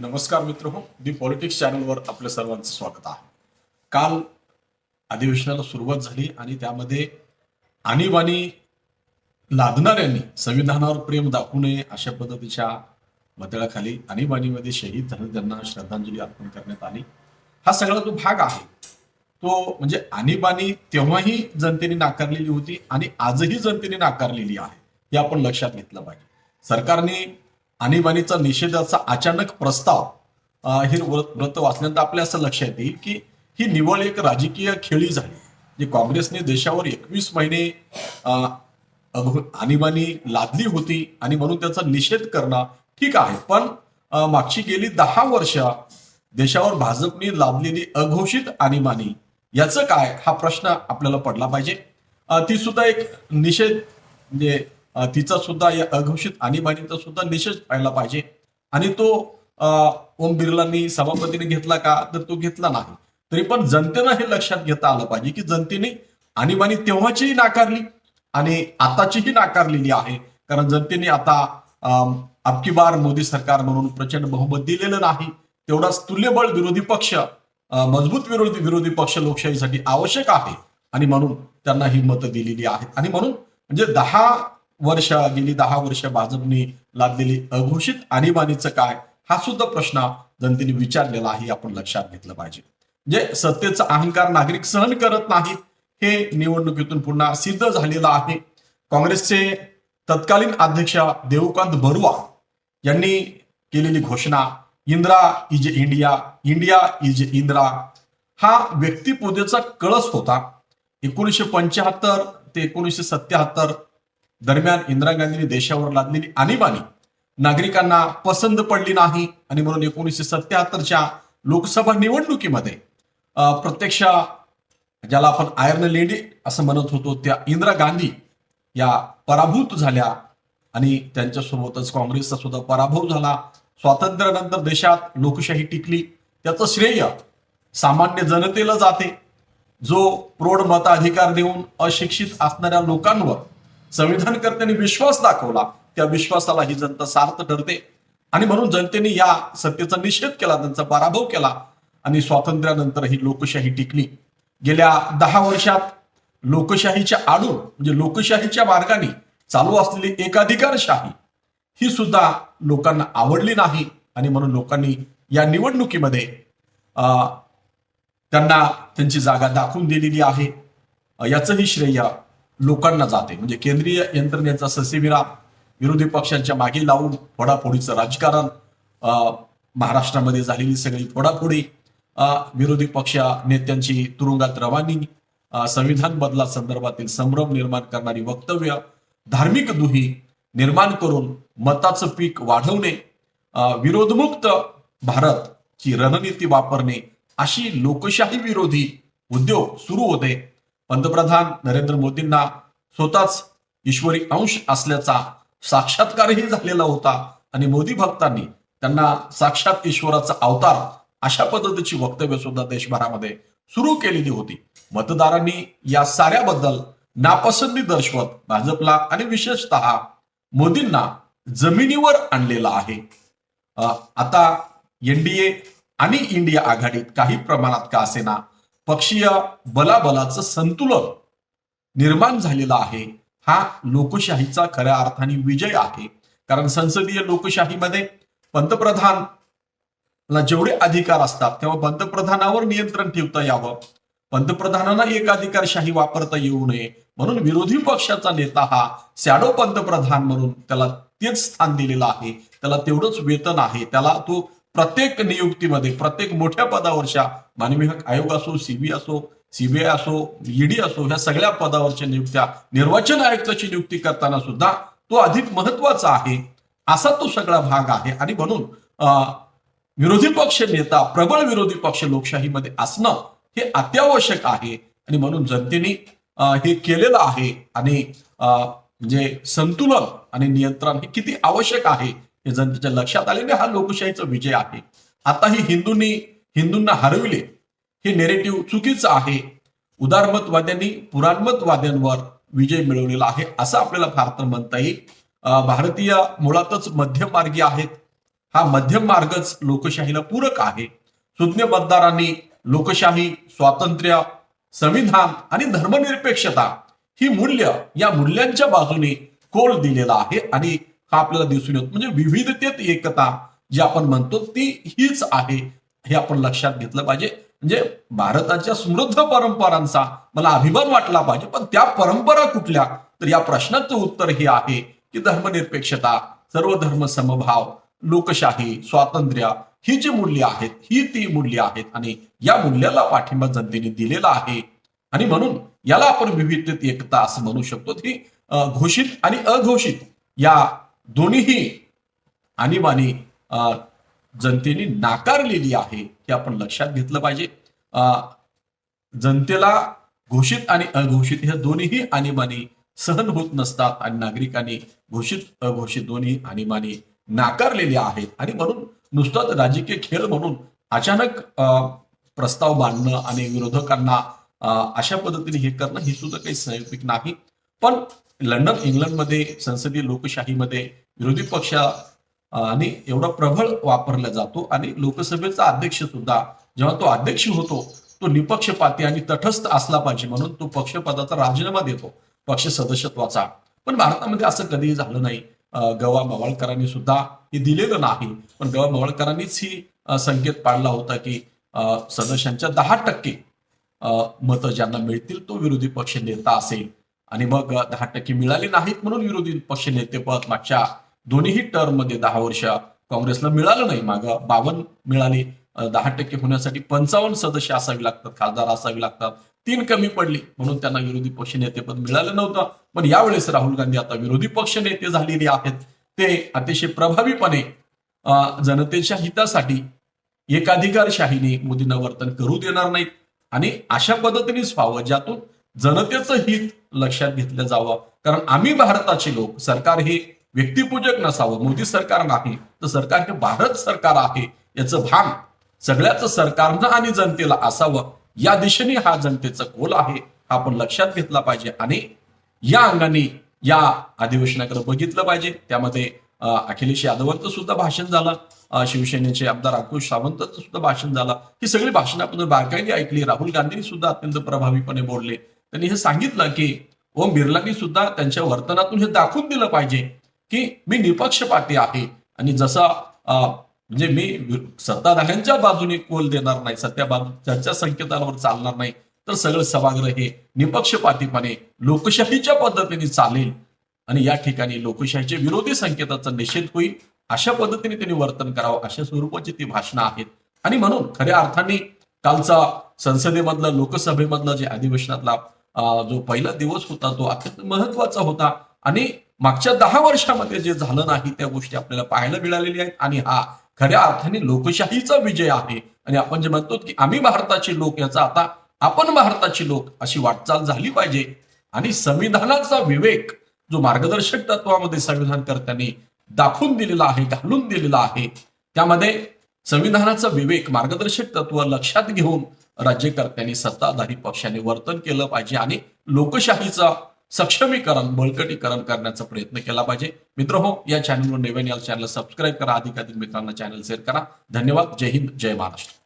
नमस्कार मित्र हो दी पॉलिटिक्स चॅनलवर आपलं सर्वांचं स्वागत आहे. काल अधिवेशनाला सुरुवात झाली आणि त्यामध्ये आणीबाणी लादणाऱ्यांनी संविधानावर प्रेम दाखवू नये अशा पद्धतीच्या मतळाखाली आणीबाणीमध्ये शहीद झाले त्यांना श्रद्धांजली अर्पण करण्यात आली. हा सगळा जो भाग आहे तो म्हणजे आणीबाणी तेव्हाही जनतेने नाकारलेली होती आणि आजही जनतेने नाकारलेली आहे हे आपण लक्षात घेतलं पाहिजे. सरकारने आणीबाणीचा निषेधाचा अचानक प्रस्ताव हे व्रत व्रत वाचल्यानंतर आपल्या असं लक्षात येईल की ही निवड एक राजकीय खेळी झाली जे काँग्रेसने देशावर एकवीस महिने आणीबाणी लादली होती आणि म्हणून त्याचा निषेध करणं ठीक आहे. पण मागची गेली दहा वर्ष देशावर भाजपने लादलेली अघोषित आणीबाणी याचं काय? हा प्रश्न आपल्याला पडला पाहिजे. ती सुद्धा एक निषेध म्हणजे तिचा सुद्धा या अघोषित आणीबाणीचा सुद्धा निषेध व्हायला पाहिजे. आणि तो अं, ओम बिर्लांनी सभापतीने घेतला का? तर तो घेतला नाही. तरी पण जनतेनं हे लक्षात घेता आलं पाहिजे की जनतेने आणीबाणी तेव्हाचीही नाकारली आणि आताचीही नाकारलेली आहे. कारण जनतेने आता अं, अबकी बार मोदी सरकार म्हणून प्रचंड बहुमत दिलेलं नाही. तेवढाच तुल्यबळ विरोधी पक्ष मजबूत विरोधी विरोधी पक्ष लोकशाहीसाठी आवश्यक आहे. आणि म्हणून त्यांना ही मतं दिलेली आहेत. आणि म्हणून म्हणजे दहा वर्ष गेली दहा वर्ष भाजपने लादलेली अघोषित आणीबाणीचं काय हा सुद्धा प्रश्न जनतेने विचारलेला आहे आपण लक्षात घेतलं पाहिजे. जे सत्तेचा अहंकार नागरिक सहन करत नाहीत हे निवडणुकीतून पुन्हा सिद्ध झालेलं आहे. काँग्रेसचे तत्कालीन अध्यक्ष देवकांत बरुआ यांनी केलेली घोषणा Indira is India India is Indira हा व्यक्तिपूजेचा कळस होता. एकोणीसशे पंच्याहत्तर ते एकोणीसशे सत्याहत्तर दरम्यान इंदिरा गांधींनी देशावर लादलेली आणीबाणी. नागरिकांना पसंत पडली नाही आणि म्हणून एकोणीसशे सत्याहत्तरच्या लोकसभा निवडणुकीमध्ये प्रत्यक्ष ज्याला आपण आयर्न लेडी असं म्हणत होतो त्या इंदिरा गांधी या पराभूत झाल्या आणि त्यांच्यासोबतच काँग्रेसचा सुद्धा पराभव झाला. स्वातंत्र्यानंतर देशात लोकशाही टिकली. त्याचं श्रेय सामान्य जनतेला जाते. जो प्रौढ मताधिकार देऊन अशिक्षित असणाऱ्या लोकांवर संविधानकर्त्यांनी विश्वास दाखवला. त्या विश्वासाला ही जनता सार्थ ठरते आणि म्हणून जनतेने या सत्तेचा निषेध केला त्यांचा पराभव केला आणि स्वातंत्र्यानंतर ही लोकशाही टिकली. गेल्या दहा वर्षात लोकशाहीच्या आडून म्हणजे लोकशाहीच्या मार्गाने चालू असलेली एकाधिकारशाही ही सुद्धा लोकांना आवडली नाही. आणि म्हणून लोकांनी या निवडणुकीमध्ये अं, त्यांना त्यांची जागा दाखवून दिलेली आहे. याचंही श्रेय लोकांना जाते. म्हणजे केंद्रीय यंत्रणेचा ससेविराम विरोधी पक्षांच्या मागे लावून फोडाफोडीचं राजकारण अं, महाराष्ट्रामध्ये झालेली सगळी फोडाफोडी विरोधी पक्ष नेत्यांची तुरुंगात रवानी संविधान बदला संदर्भातील संभ्रम निर्माण करणारी वक्तव्य धार्मिक दुही निर्माण करून मताचं पीक वाढवणे अं, विरोधमुक्त भारतची रणनीती वापरणे अशी लोकशाही विरोधी उद्योग सुरू होते. पंतप्रधान नरेंद्र मोदींना स्वतःच ईश्वरी अंश असल्याचा साक्षात्कारही झालेला होता. आणि मोदी भक्तांनी त्यांना साक्षात ईश्वराचा अवतार अशा पद्धतीची वक्तव्य सुद्धा देशभरामध्ये सुरू केलेली होती. मतदारांनी या साऱ्याबद्दल नापसंती दर्शवत भाजपला आणि विशेषतः मोदींना जमिनीवर आणलेला आहे. आता एनडीए आणि इंडिया आघाडीत काही प्रमाणात का असेना पक्षीय बलाबलाचं संतुलन निर्माण झालेलं आहे. हा लोकशाहीचा खऱ्या अर्थाने विजय आहे. कारण संसदीय लोकशाहीमध्ये पंतप्रधान ला जेवढे अधिकार असतात तेव्हा पंतप्रधानावर नियंत्रण ठेवता यावं. पंतप्रधानांना एक अधिकारशाही वापरता येऊ नये. म्हणून विरोधी पक्षाचा नेता हा सॅडो पंतप्रधान म्हणून त्याला तेच स्थान दिलेलं आहे. त्याला तेवढंच वेतन आहे. त्याला तो प्रत्येक नियुक्तीमध्ये प्रत्येक मोठ्या पदावरच्या मानवी हक आयोग असो सीबी असो सीबीआय असो ईडी असो ह्या सगळ्या पदावरच्या नियुक्त्या निर्वाचन आयुक्ताची नियुक्ती करताना सुद्धा तो अधिक महत्त्वाचा आहे. असा तो सगळा भाग आहे. आणि म्हणून अं, विरोधी पक्ष नेता प्रबळ विरोधी पक्ष लोकशाहीमध्ये असणं हे अत्यावश्यक आहे. आणि म्हणून जनतेने हे केलेलं आहे. आणि अं, म्हणजे संतुलन आणि नियंत्रण हे किती आवश्यक आहे हे जनतेच्या लक्षात आलेले हा लोकशाहीचा विजय आहे. आता ही हिंदूंनी हिंदूंना हरविले. हे नेरेटिव्ह चुकीचं आहे. उदारमतवाद्यांनी पुराणमतवाद्यांवर विजय मिळवलेला आहे असं आपल्याला फार तर म्हणता येईल. भारतीय मुळातच मध्यमार्गी आहेत. हा मध्यम मार्गच लोकशाहीला पूरक आहे. सुज्ञ मतदारांनी लोकशाही स्वातंत्र्य संविधान आणि धर्मनिरपेक्षता ही मूल्य या मूल्यांच्या बाजूने कोल दिलेला आहे आणि हा आपल्याला दिसून येतो. म्हणजे विविधतेत एकता जी आपण म्हणतो ती हीच आहे. हे आपण लक्षात घेतलं पाहिजे. म्हणजे भारताच्या समृद्ध परंपरांचा मला अभिमान वाटला पाहिजे. पण त्या परंपरा कुठल्या? तर या प्रश्नाचं उत्तर हे आहे की धर्मनिरपेक्षता सर्व धर्म समभाव लोकशाही स्वातंत्र्य ही जी मूल्य आहेत ही ती मूल्य आहेत. आणि या मूल्याला पाठिंबा जनतेने दिलेला आहे. आणि म्हणून याला आपण विविधतेत एकता असं म्हणू शकतो. की घोषित आणि अघोषित या दोन्हीही आणीबाणी अं, जनतेने नाकारलेली आहे हे आपण लक्षात घेतलं पाहिजे. अं, जनतेला घोषित आणि अघोषित ह्या दोन्हीही आणीबाणी सहन होत नसतात आणि नागरिकांनी घोषित अघोषित दोन्ही आणीबाणी नाकारलेली आहेत. आणि म्हणून नुसताच राजकीय खेळ म्हणून अचानक अं, प्रस्ताव मांडणं आणि विरोधकांना अं, अशा पद्धतीने हे करणं हे सुद्धा काही संयुक्तिक नाही. पण लंडन इंग्लंडमध्ये संसदीय लोकशाहीमध्ये विरोधी पक्ष आणि एवढा प्रबळ वापरला जातो. आणि लोकसभेचा अध्यक्ष सुद्धा जेव्हा तो अध्यक्ष होतो तो निपक्षपाती आणि तटस्थ असला पाहिजे म्हणून तो पक्षपदाचा राजीनामा देतो पक्ष सदस्यत्वाचा. पण भारतामध्ये असं कधीही झालं नाही. गवा मवाळकरांनी सुद्धा हे दिलेलं नाही. पण गवा मवाळकरांनीच ही संकेत पाडला होता की अं, सदस्यांच्या दहा टक्के मतं ज्यांना मिळतील तो विरोधी पक्ष नेता असेल. आणि मग दहा टक्के मिळाले नाहीत म्हणून विरोधी पक्ष नेतेपद मागच्या दोन्ही टर्ममध्ये दहा वर्ष काँग्रेसला मिळालं नाही. माग बावन्न मिळाले. दहा टक्के होण्यासाठी पंचावन्न सदस्य असावी लागतात खासदार असावी लागतात. तीन कमी पडली म्हणून त्यांना विरोधी पक्ष नेतेपद मिळालं नव्हतं. पण यावेळेस राहुल गांधी आता विरोधी पक्ष नेते झालेले आहेत. ते अतिशय प्रभावीपणे जनतेच्या हितासाठी एकाधिकारशाहीने मोदींना वर्तन करू देणार नाहीत. आणि अशा पद्धतीनेच व्हावं ज्यातून जनतेचं हित लक्षात घेतलं जावं. कारण आम्ही भारताचे लोक सरकार हे व्यक्तिपूजक नसावं. मोदी सरकार नाही तर सरकार हे भारत सरकार आहे याचं भान सगळ्याच सरकारनं आणि जनतेला असावं. या दिशेने हा जनतेचा कोल आहे हा आपण लक्षात घेतला पाहिजे. आणि या अंगाने या अधिवेशनाकडे बघितलं पाहिजे. त्यामध्ये अखिलेश यादवांचं सुद्धा भाषण झालं. शिवसेनेचे आमदार अंकुश सावंतचं सुद्धा भाषण झालं. ही सगळी भाषणं आपण बारकाईने ऐकली. राहुल गांधींनी सुद्धा अत्यंत प्रभावीपणे बोलले. त्यांनी हे सांगितलं की ओम बिर्लांनी सुद्धा त्यांच्या वर्तनातून हे दाखवून दिलं पाहिजे की मी निपक्षपाती आहे. आणि जसा म्हणजे मी सत्ताधाऱ्यांच्या बाजूने कोल देणार नाही सत्या बाजू त्यांच्या संकेतांवर चालणार नाही तर सगळं सभागृह हे निपक्षपातीपणे लोकशाहीच्या पद्धतीने चालेल. आणि या ठिकाणी लोकशाहीचे विरोधी संकेताचा निषेध होईल. अशा पद्धतीने त्यांनी वर्तन करावं अशा स्वरूपाची ती भाषणं आहेत. आणि म्हणून खऱ्या अर्थाने कालचा संसदेमधला लोकसभेमधला जे अधिवेशनातला जो पहिला दिवस होता तो अत्यंत महत्त्वाचा होता. आणि मागच्या दहा वर्षामध्ये जे झालं नाही त्या गोष्टी आपल्याला पाहायला मिळालेल्या आहेत. आणि हा खऱ्या अर्थाने लोकशाहीचा विजय आहे. आणि आपण जे म्हणतो की आम्ही भारताचे लोक याचा आता आपण भारताचे लोक अशी वाटचाल झाली पाहिजे. आणि संविधानाचा विवेक जो मार्गदर्शक तत्वामध्ये संविधानकर्त्यांनी दाखवून दिलेला आहे घालून दिलेला आहे त्यामध्ये संविधानाचा विवेक मार्गदर्शक तत्व लक्षात घेऊन राज्यकर्त्यांनी सत्ताधारी पक्षाने वर्तन केलं पाहिजे आणि लोकशाहीचा सक्षमीकरण बळकटीकरण करण्याचा प्रयत्न केला पाहिजे. मित्र हो या चॅनलवर नवीन या चॅनल सबस्क्राईब करा. अधिकाधिक मित्रांना चॅनल शेअर करा. धन्यवाद. जय हिंद. जय महाराष्ट्र.